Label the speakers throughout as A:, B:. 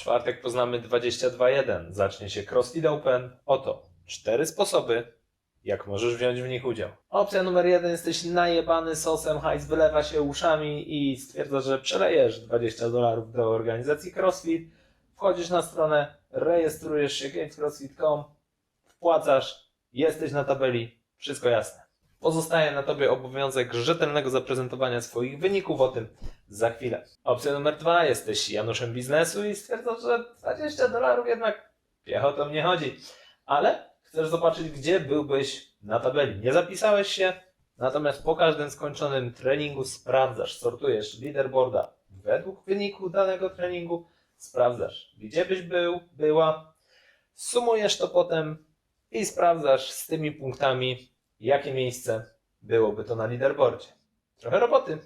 A: czwartek poznamy 22.1. Zacznie się CrossFit Open. Oto cztery sposoby, jak możesz wziąć w nich udział. Opcja numer jeden. Jesteś najebany sosem, hajs wylewa się uszami i stwierdzasz, że przelejesz 20 dolarów do organizacji CrossFit. Wchodzisz na stronę, rejestrujesz się gamescrossfit.com, wpłacasz, jesteś na tabeli, wszystko jasne. Pozostaje na Tobie obowiązek rzetelnego zaprezentowania swoich wyników, o tym za chwilę. Opcja numer dwa, jesteś Januszem biznesu i stwierdzasz, że 20 dolarów jednak piechotą nie chodzi. Ale chcesz zobaczyć, gdzie byłbyś na tabeli. Nie zapisałeś się, natomiast po każdym skończonym treningu sprawdzasz, sortujesz leaderboarda według wyniku danego treningu, sprawdzasz, gdzie byś był, była, sumujesz to potem i sprawdzasz z tymi punktami, jakie miejsce byłoby to na leaderboardzie. Trochę roboty,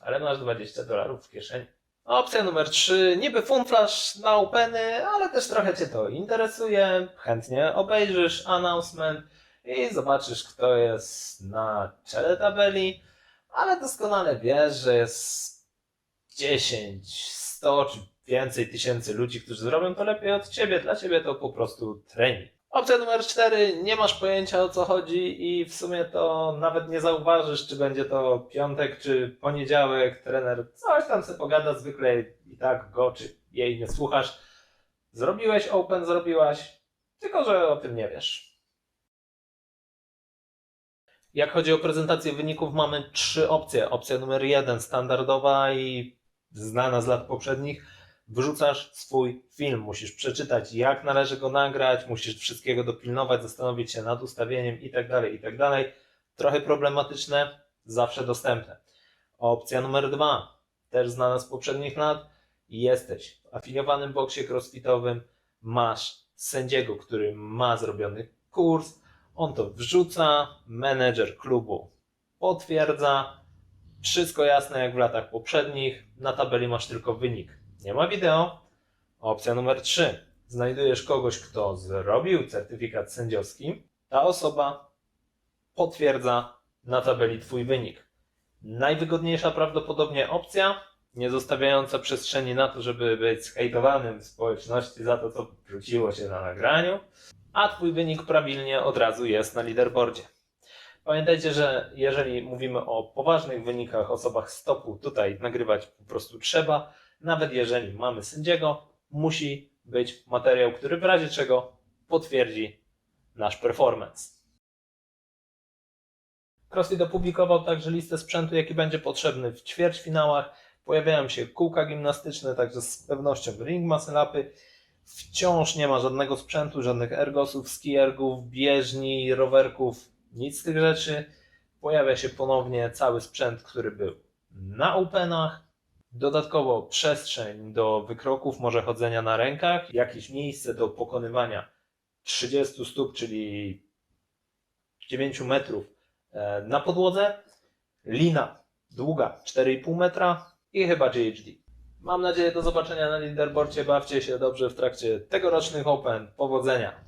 A: ale masz 20 dolarów w kieszeni. Opcja numer 3, niby funflash na openy, ale też trochę Cię to interesuje. Chętnie obejrzysz announcement i zobaczysz, kto jest na czele tabeli, ale doskonale wiesz, że jest 10, 100 czy więcej tysięcy ludzi, którzy zrobią to lepiej od Ciebie. Dla Ciebie to po prostu trening. Opcja numer 4, nie masz pojęcia o co chodzi i w sumie to nawet nie zauważysz, czy będzie to piątek, czy poniedziałek. Trener coś tam sobie pogada, zwykle i tak go czy jej nie słuchasz. Zrobiłeś open, zrobiłaś, tylko że o tym nie wiesz. Jak chodzi o prezentację wyników, mamy trzy opcje. Opcja numer jeden, standardowa i znana z lat poprzednich. Wrzucasz swój film, musisz przeczytać, jak należy go nagrać, musisz wszystkiego dopilnować, zastanowić się nad ustawieniem itd., itd. Trochę problematyczne, zawsze dostępne. Opcja numer dwa, też znana z poprzednich lat. Jesteś w afiliowanym boksie crossfitowym, masz sędziego, który ma zrobiony kurs, on to wrzuca, menedżer klubu potwierdza, wszystko jasne jak w latach poprzednich, na tabeli masz tylko wynik. Nie ma wideo. Opcja numer 3. Znajdujesz kogoś, kto zrobił certyfikat sędziowski. Ta osoba potwierdza na tabeli Twój wynik. Najwygodniejsza prawdopodobnie opcja, nie zostawiająca przestrzeni na to, żeby być zhejtowanym w społeczności za to, co wrzuciło się na nagraniu, a Twój wynik prawilnie od razu jest na leaderboardzie. Pamiętajcie, że jeżeli mówimy o poważnych wynikach, osobach stopu, tutaj nagrywać po prostu trzeba. Nawet jeżeli mamy sędziego, musi być materiał, który w razie czego potwierdzi nasz performance. CrossFit opublikował także listę sprzętu, jaki będzie potrzebny w ćwierćfinałach. Pojawiają się kółka gimnastyczne, także z pewnością ring muscle upy. Wciąż nie ma żadnego sprzętu, żadnych ergosów, skiergów, bieżni, rowerków, nic z tych rzeczy. Pojawia się ponownie cały sprzęt, który był na openach. Dodatkowo przestrzeń do wykroków, może chodzenia na rękach, jakieś miejsce do pokonywania 30 stóp, czyli 9 metrów e, na podłodze, lina długa 4,5 metra i chyba GHD. Mam nadzieję do zobaczenia na leaderboardzie. Bawcie się dobrze w trakcie tegorocznych Open. Powodzenia!